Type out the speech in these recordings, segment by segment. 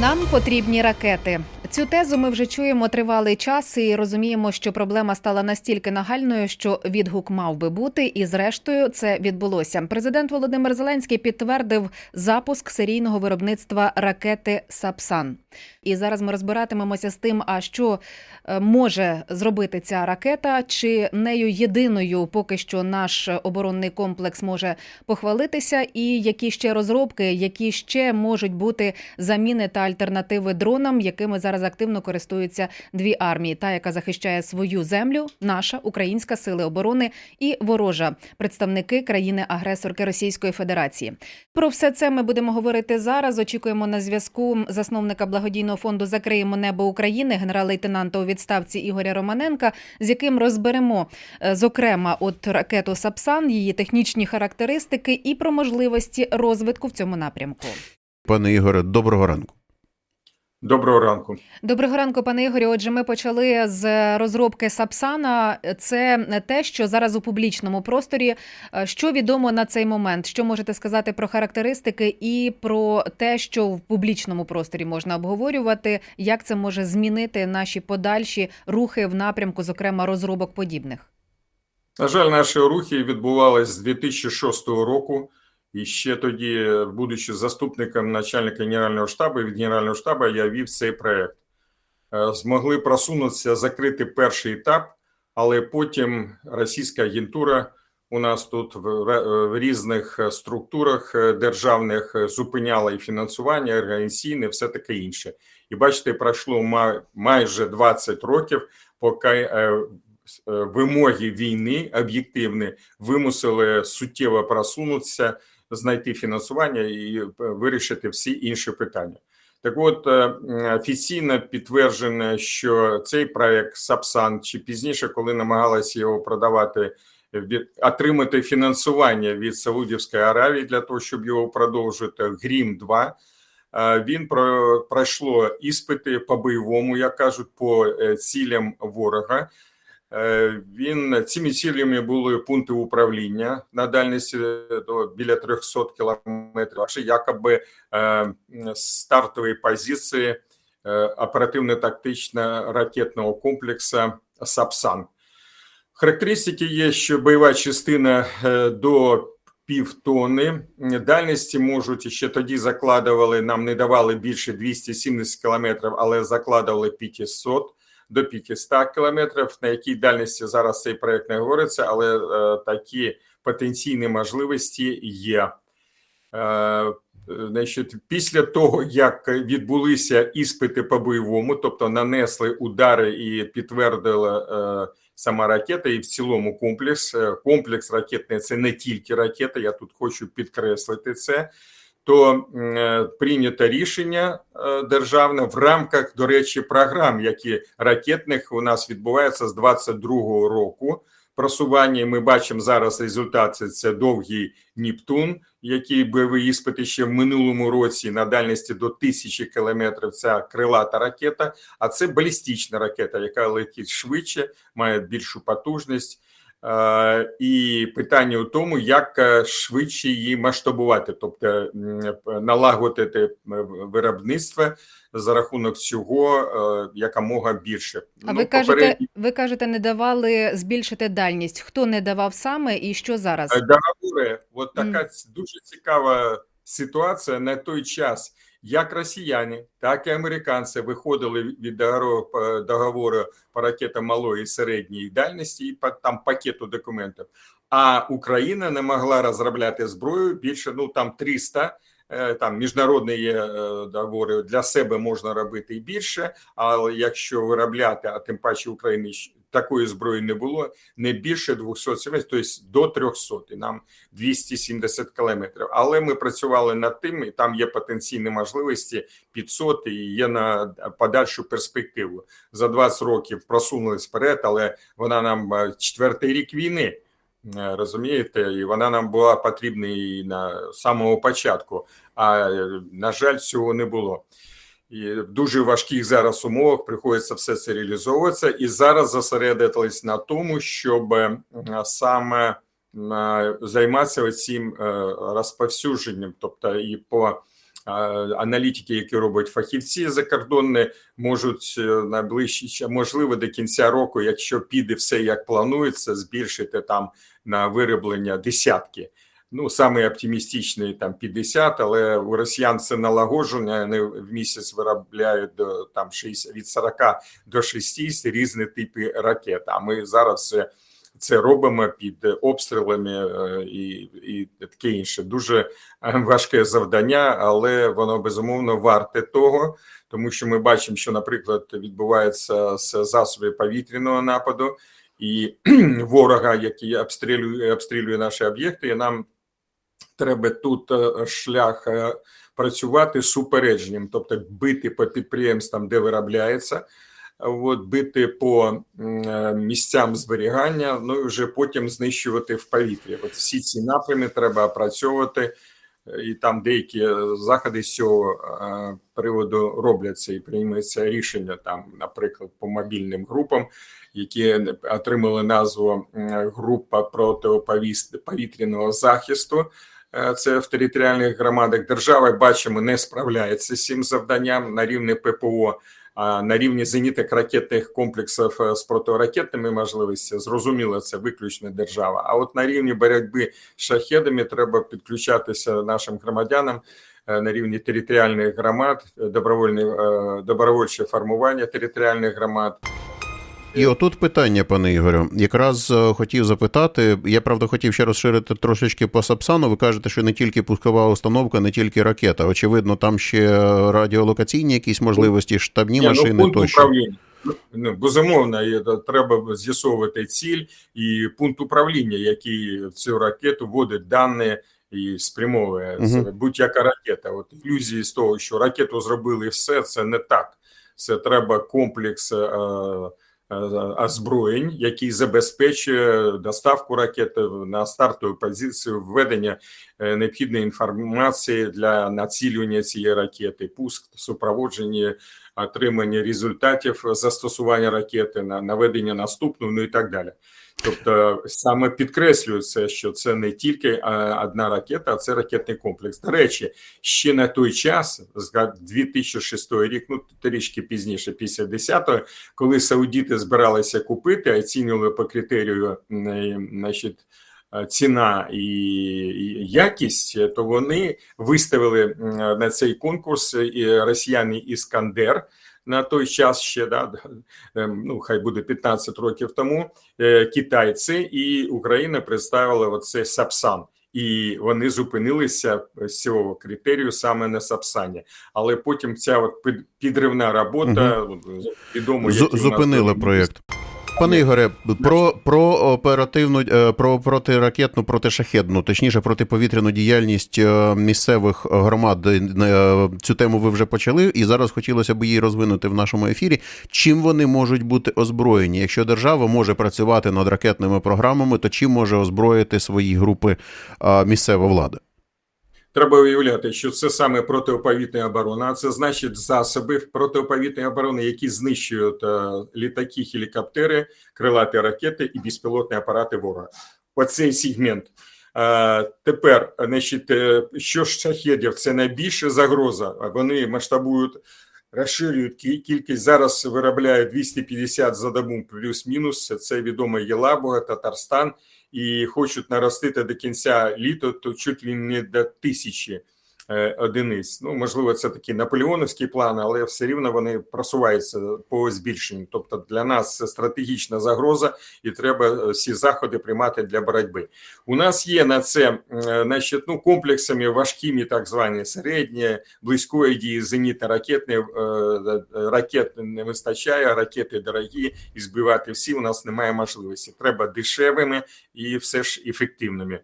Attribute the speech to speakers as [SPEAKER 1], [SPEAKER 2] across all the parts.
[SPEAKER 1] Нам потрібні ракети. Цю тезу ми вже чуємо тривалий час і розуміємо, що проблема стала настільки нагальною, що відгук мав би бути, і зрештою це відбулося. Президент Володимир Зеленський підтвердив запуск серійного виробництва ракети Сапсан. І зараз ми розбиратимемося з тим, а що е, може зробити ця ракета, чи нею єдиною поки що наш оборонний комплекс може похвалитися, і які ще розробки, які ще можуть бути заміни та альтернативи дронам, якими зараз активно користуються дві армії: та яка захищає свою землю, наша українська сили оборони і ворожа представники країни-агресорки Російської Федерації. Про все це ми будемо говорити зараз. Очікуємо на зв'язку засновника благодійного фонду Закриємо небо України, генерал-лейтенанта у відставці Ігоря Романенка, з яким розберемо е, зокрема от ракету Сапсан, її технічні характеристики і про можливості розвитку в цьому напрямку.
[SPEAKER 2] Пане Ігоре, доброго ранку.
[SPEAKER 3] Доброго ранку.
[SPEAKER 1] Доброго ранку, пане Ігорі. Отже, ми почали з розробки Сапсана. Це те, що зараз у публічному просторі. Е, Що відомо на цей момент? Що можете сказати про характеристики і про те, що в публічному просторі можна обговорювати, як це може змінити наші подальші рухи в напрямку, зокрема розробок подібних?
[SPEAKER 3] На жаль, наші рухи відбувалися з 2006 року. І ще тоді, будучи заступником начальника генерального штабу від генерального штабу, я вів цей проект. Е, Змогли просунутися, закрити перший етап, але потім російська агентура у нас тут в, різних структурах е, державних е, зупиняла і фінансування, і організаційне, все таке інше. І бачите, пройшло ма- майже 20 років, поки е, е, вимоги війни об'єктивні вимусили суттєво просунутися, знайти фінансування і е, вирішити всі інші питання. Так от е, офіційно підтверджено, що цей проект Сапсан чи пізніше, коли намагалися його продавати, від отримати фінансування від Саудівської Аравії для того, щоб його продовжити Грім 2 е, він про пройшло іспити по бойовому, як кажуть, по цілям ворога. Е, Він цими цілями були пункти управління на дальності до біля 300 кілометрів. якоби е, стартові позиції е, оперативно-тактично ракетного комплексу Сапсан. Характеристики є, що бойова частина е, до півтони. Дальності можуть ще тоді закладували, нам не давали більше 270 кілометрів, але закладували 500 до 500 кілометрів. На якій дальності зараз цей проект не говориться, але е, такі потенційні можливості є. Е, Значить, після того, як відбулися іспити по бойовому, тобто нанесли удари і підтвердила е, сама ракета, і в цілому комплекс. Е, Комплекс ракетний це не тільки ракета. Я тут хочу підкреслити це. То е, прийнято рішення е, державне в рамках, до речі, програм, які ракетних у нас відбуваються з 22-го року. Просування ми бачимо зараз результати. Це довгий Нептун, який бойовий іспити ще в минулому році на дальності до тисячі кілометрів. Ця крилата ракета, а це балістична ракета, яка летить швидше, має більшу потужність. Е, І питання у тому, як е, швидше її масштабувати, тобто налагодити е, виробництво за рахунок цього якомога більше.
[SPEAKER 1] А
[SPEAKER 3] Ну,
[SPEAKER 1] ви кажете,
[SPEAKER 3] попередні-
[SPEAKER 1] ви кажете, не давали збільшити дальність. Хто не давав саме і що зараз?
[SPEAKER 3] Договори, от така ц- дуже цікава ситуація на той час. Як росіяни, так і американці виходили від договору, по- ракетам малої і середньої дальності і там пакету документів. А Україна не могла розробляти зброю більше ну там 300, е, Там міжнародні е, договори для себе можна робити і більше. Але якщо виробляти, а тим паче України щ- такої зброї не було, не більше 270, тобто до 300, і нам 270 кілометрів. Але ми працювали над тим, і там є потенційні можливості 500 і є на подальшу перспективу. За 20 років просунулись вперед, але вона нам е, четвертий рік війни. е, Розумієте, і вона нам була потрібна і на самого початку. А е, на жаль, цього не було. І в дуже важких зараз умовах приходиться все це реалізовуватися. І зараз зосередились на тому, щоб е, саме е, займатися цим розповсюдженням, тобто і по аналітики, які роблять фахівці закордонні, можуть е, на ближчі ча- можливо до кінця року, якщо піде все як планується, збільшити там на вироблення десятки. Ну, саме оптимістичний там 50, але у росіян це налагодження. Вони в місяць виробляють до там 60, від 40 до 60 різні типи ракет. А ми зараз це, це робимо під обстрілами е, і, і таке інше. Дуже е, важке завдання, але воно безумовно варте того, тому що ми бачимо, що, наприклад, відбувається з засобів повітряного нападу. І ворога, який обстрілює обстрілює наші об'єкти, і нам треба тут е, шлях е, працювати супередженням, тобто бити по підприємствам, де виробляється, от, бити по е, місцям зберігання, ну і вже потім знищувати в повітрі. От всі ці напрями треба опрацьовувати, і там деякі е, заходи з цього е, приводу робляться і приймається рішення там, наприклад, по мобільним групам, які отримали назву група протиповітряного захисту. Е, Це в територіальних громадах держави бачимо, не справляється з цим завданням на рівні ППО, на рівні зенітних ракетних комплексів е, з протиракетними можливостями. Зрозуміло, це виключно держава. А от на рівні боротьби з шахедами треба підключатися нашим громадянам е, на рівні територіальних громад, е, добровольче формування територіальних громад.
[SPEAKER 2] І отут питання, пане Ігорю. Якраз е, хотів запитати. Я правда хотів ще розширити трошечки по Сапсану. Ви кажете, що не тільки пускова установка, не тільки ракета. Очевидно, там ще радіолокаційні якісь можливості, штабні
[SPEAKER 3] Ні,
[SPEAKER 2] машини
[SPEAKER 3] ну,
[SPEAKER 2] тощо.
[SPEAKER 3] управління. Ну, безумовно, треба з'ясовувати ціль і пункт управління, який в цю ракету вводить дані і спрямовує. Це будь-яка ракета. От ілюзії з того, що ракету зробили і все, це не так. Це треба комплекс. е, Озброєнь, який забезпечує доставку ракети на стартову позицію, введення е, необхідної інформації для націлювання цієї ракети, пуск, супроводження отримання результатів застосування ракети на наведення наступного, ну і так далі. Тобто саме підкреслюється, що це не тільки е, одна ракета, а це ракетний комплекс. До речі, ще на той час, згад- 2006 рік, ну трішки пізніше, після 10-го, коли саудіти збиралися купити, оцінювали по критерію е, значить, ціна і якість, то вони виставили на цей конкурс і росіяни Іскандер. На той час ще да, ем, ну хай буде 15 років тому. е, Китайці і Україна представила оце Сапсан, і вони зупинилися з цього критерію саме на Сапсані. Але потім ця от під- підривна робота от, відомо
[SPEAKER 2] Зупинили проєкт. Пане Ігоре, про, про оперативну е, про протиракетну, протишахедну, точніше протиповітряну діяльність е, місцевих громад. е, Цю тему ви вже почали, і зараз хотілося б її розвинути в нашому ефірі. Чим вони можуть бути озброєні? Якщо держава може працювати над ракетними програмами, то чим може озброїти свої групи місцева влада?
[SPEAKER 3] Треба уявляти, що це саме протиповітряна оборона. А це значить засоби протиповітряної оборони, які знищують е, літаки, гелікоптери, крилаті ракети і безпілотні апарати ворога. Оцей сегмент. Е, тепер, значить, е, що ж шахедів, це найбільша загроза. Вони масштабують, розширюють кі- кількість. Зараз виробляють 250 за добу плюс-мінус. Це відомо Єлабуга, Татарстан і хочуть наростити до кінця літа, то чуть ли не до тисячі одиниць. Ну, можливо, це такий наполеоновський план, але все рівно вони просуваються по збільшенню. Тобто для нас це стратегічна загроза, і треба е, всі заходи приймати для боротьби. У нас є на це е, значить, ну, комплексами важкими, так звані середні, близької дії зенітно-ракетні е, е, ракет не вистачає, ракети дорогі, і збивати всі у нас немає можливості. Треба дешевими і все ж ефективними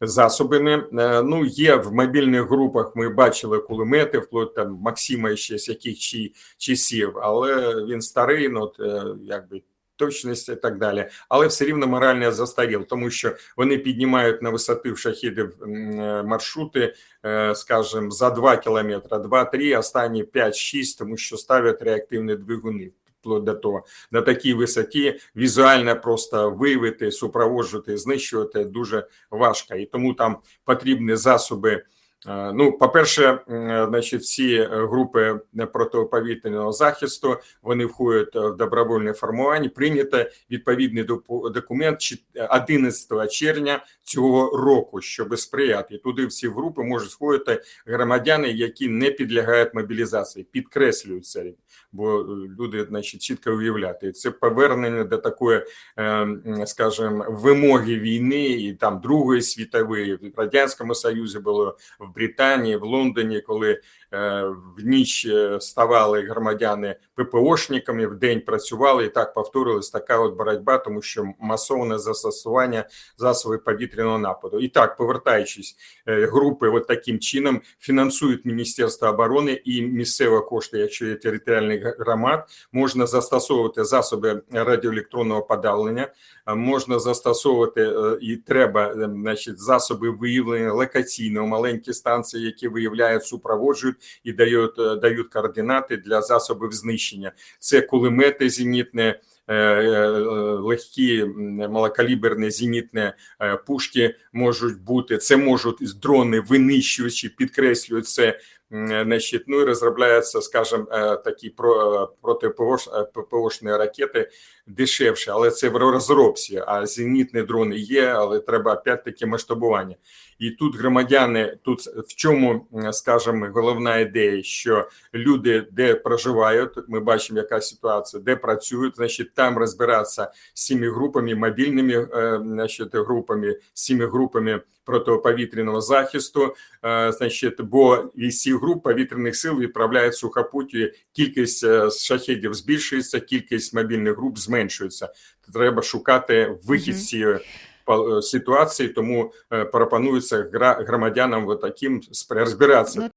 [SPEAKER 3] засобами. Е, Ну, є в мобільних групах. Ми бачили кулемети, вплоть там Максима ще з яких чи часів, але він старий, ну е, якби. Точність і так далі, але все рівно морально застаріл, тому що вони піднімають на висоти в шахідів е, маршрути, скажімо, за 2 кілометри, 2-3, останні 5-6, тому що ставлять реактивні двигуни. Вплоть до того. На такій висоті візуально просто виявити, супроводжувати, знищувати дуже важко, і тому там потрібні засоби Ну, по-перше, значить, всі е, групи протиповітряного захисту вони входять е, в добровольне формування. Прийнято відповідний документ чи- 11 червня цього року, щоб сприяти. Туди всі групи можуть входити громадяни, які не підлягають мобілізації. Підкреслюю це, бо е, люди, значить, чітко уявляти. Це повернення до такої, е, скажімо, вимоги війни і там Другої світової в радянському союзі було в Британії, в Лондоні, коли в ніч е, ставали громадяни ППОшниками, в день працювали і так повторилась така от боротьба, тому що масоване застосування засобів повітряного нападу. І так, повертаючись, е, групи от таким чином фінансують Міністерство оборони і місцеві кошти, якщо є територіальних громад, можна застосовувати засоби радіоелектронного подавлення, можна застосовувати е, і треба е, значить, засоби виявлення локаційного, маленькі станції, які виявляють, супроводжують і дають, е, дають координати для засобів знищення. Це кулемети зенітні, е, е, легкі малокаліберні зенітні пушки можуть бути. Це можуть дрони винищувачі, підкреслюють це. Значить, ну і розробляються, скажімо, такі про протиПВОшні ракети дешевше, але це в розробці. А зенітні дрони є, але треба опять-таки масштабування. І тут громадяни, тут в чому, м, скажімо, головна ідея, що люди, де проживають, ми бачимо, яка ситуація, де працюють, значить, там розбиратися з цими групами, мобільними е, значить, групами, з цими групами протиповітряного захисту. Е, Значить, бо із цих груп повітряних сил відправляють сухопуті, кількість е, шахедів збільшується, кількість мобільних груп зменшується. Треба шукати вихід з цієї по- е, ситуації, тому е, пропонується громадянам от таким розбиратися.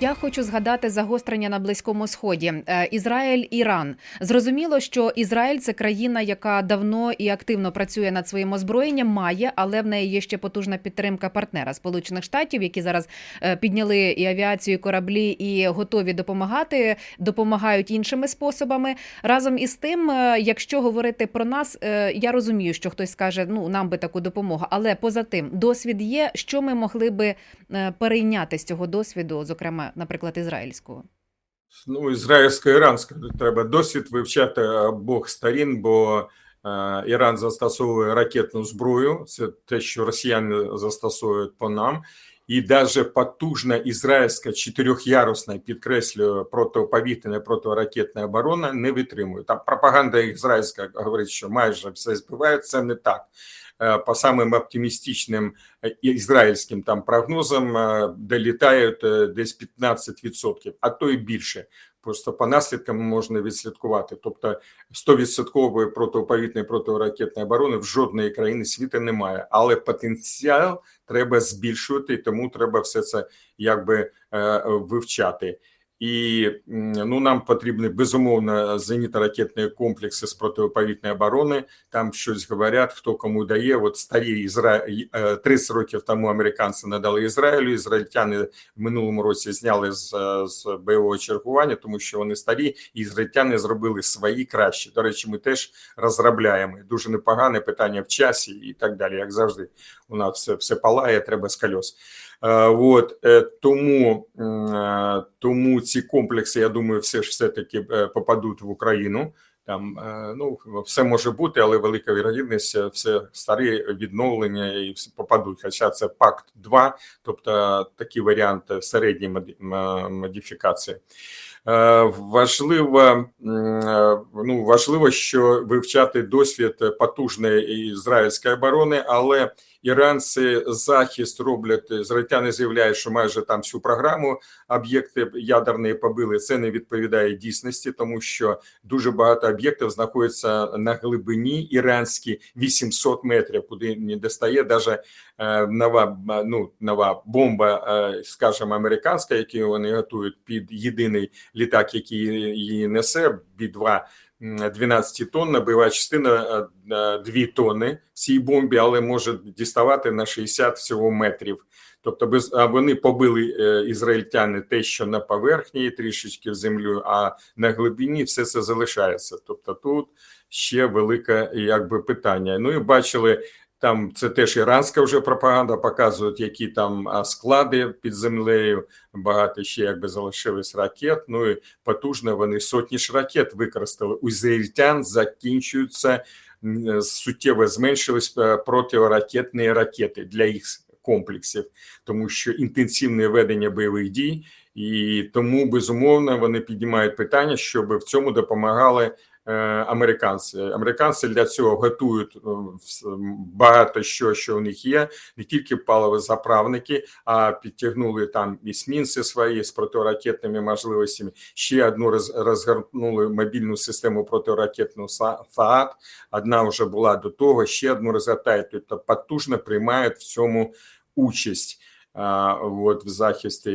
[SPEAKER 1] Я хочу згадати загострення на близькому сході. Е, Ізраїль, Іран. Зрозуміло, що Ізраїль це країна, яка давно і активно працює над своїм озброєнням, має, але в неї є ще потужна підтримка партнера Сполучених Штатів, які зараз е, підняли і авіацію, і кораблі, і готові допомагати, допомагають іншими способами. Разом із тим, е, якщо говорити про нас, я розумію, що хтось скаже, ну нам би таку допомогу, але поза тим, досвід є, що ми могли би перейняти з цього досвіду, зокрема, наприклад, ізраїльського.
[SPEAKER 3] Ну, ізраїльсько-іранська треба досвід вивчати обох сторін, бо е, Іран застосовує ракетну зброю, це те, що росіяни застосовують по нам. І навіть потужна ізраїльська чотирьохярусна, підкреслюю, протиповітряна, протиракетна оборона не витримує. Там пропаганда ізраїльська говорить, що майже все збивається це не так. Е, По самим оптимістичним ізраїльським там прогнозам е, долітають десь 15%, а то і більше. Просто по наслідкам можна відслідкувати. Тобто 100% протиповітряної протиракетної оборони в жодної країни світу немає, але потенціал треба збільшувати, і тому треба все це якби е, вивчати. І ну нам потрібні безумовно зенітно-ракетні комплекси з протиповітряної оборони. Там щось говорять, хто кому дає. От старі Ізра... е, 30 років тому американці надали Ізраїлю. Ізраїльтяни в минулому році зняли з, з бойового чергування, тому що вони старі, і ізраїльтяни зробили свої кращі. До речі, ми теж розробляємо. Дуже непогане питання в часі і так далі. Як завжди, у нас все, все палає, треба з кольос. Е, От е, тому, е, тому ці комплекси, я думаю, все ж все таки попадуть в Україну. Там ну все може бути, але велика вірогідність, все старі відновлення і попадуть. Хоча це пакт 2 тобто такі варіанти середньої модифікації. Важливо, ну важливо, що вивчати досвід потужної ізраїльської оборони, але іранці захист роблять. Ізраїльтяни заявляють, що майже там всю програму об'єкти ядерної побили. Це не відповідає дійсності, тому що дуже багато об'єктів знаходяться на глибині іранські 800 метрів, куди не достає навіть нова ну нова бомба, е, скажімо, американська, яку вони готують під єдиний літак, який її несе, бі-2, м, 12 тонн, бойова частина е, е, 2 тонни цій бомбі, але може діставати на 60 всього метрів. Тобто, без а вони побили е, ізраїльтяни те, що на поверхні, трішечки в землю, а на глибині все це залишається. Тобто, тут ще велике якби питання. Ну і бачили Там це теж іранська вже пропаганда, показують, які там склади під землею. Багато ще якби залишилось ракет. Ну і потужно вони сотні ж ракет використали. У ізраїльтян закінчуються суттєво зменшились е, протиракетні ракети для їх комплексів, тому що інтенсивне ведення бойових дій, і тому безумовно вони піднімають питання, щоб в цьому допомагали е, американці. Американці для цього готують е, багато що, що у них є, не тільки паливозаправники, а підтягнули там і смінці свої з протиракетними можливостями. Ще одну розгорнули мобільну систему протиракетну ФААТ. Одна вже була до того, ще одну розгортають. Тобто потужно приймають в цьому участь. От в захисті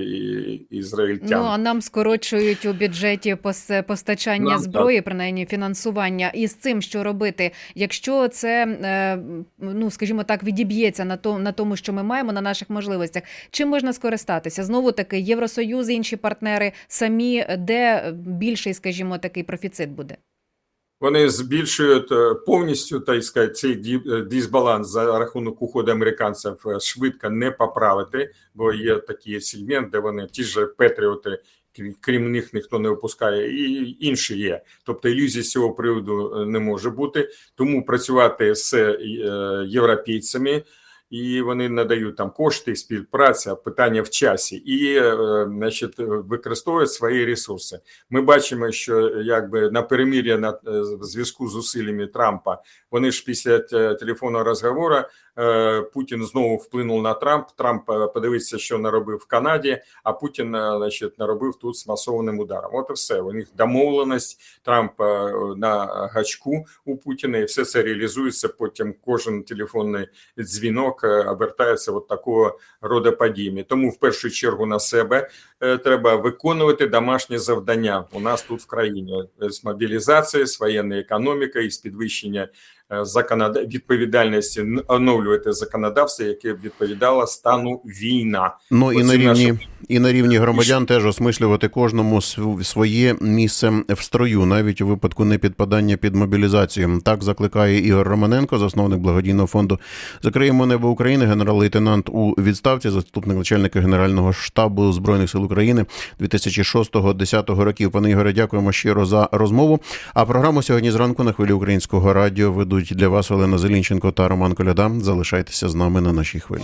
[SPEAKER 3] ізраїльтян.
[SPEAKER 1] Ну а нам скорочують у бюджеті пос- постачання
[SPEAKER 3] Нам
[SPEAKER 1] зброї, принаймні фінансування. І з цим що робити, якщо це е, ну скажімо так, відіб'ється на то на тому, що ми маємо на наших можливостях. Чим можна скористатися? Знову таки, Євросоюз, інші партнери самі, де більший, скажімо, такий профіцит буде.
[SPEAKER 3] Вони збільшують е, повністю так сказати, цей е, дисбаланс за рахунок уходу американців е, швидко не поправити, бо є такий сегмент, де вони ті ж Петріоти, крі- крім них ніхто не опускає, і інші є. Тобто ілюзії з цього приводу не може бути. Тому працювати з європейцями. І вони надають там кошти, співпраця, питання в часі, і е, значить, використовують свої ресурси. Ми бачимо, що якби на перемір'я на е, зв'язку з зусиллями Трампа вони ж після телефонного розговору е, Путін знову вплинув на Трамп. Трамп е, подивився, що наробив в Канаді, а Путін е, значить, наробив тут з масованим ударом. От і все. У них домовленість Трамп е, на гачку у Путіна, і все це реалізується. Потім кожен телефонний дзвінок е, обертається от такого роду подіями. Тому в першу чергу на себе е, треба виконувати домашні завдання у нас тут в країні е, з мобілізації, з воєнної економіки і з підвищення е, законода... відповідальності оновлювати законодавство, яке відповідало стану війна.
[SPEAKER 2] Ну і на рівні, і на рівні громадян теж осмислювати кожному своє місце в строю, навіть у випадку непідпадання під мобілізацію. Так закликає Ігор Романенко, засновник благодійного фонду Закриємо небо України, генерал-лейтенант у відставці, заступник начальника генерального штабу збройних сил України 2006-2010 років. Пане Ігоре, дякуємо щиро за розмову. А програму сьогодні зранку на хвилі українського радіо ведуть для вас Олена Зелінченко та Роман Коляда. Залишайтеся з нами на нашій хвилі.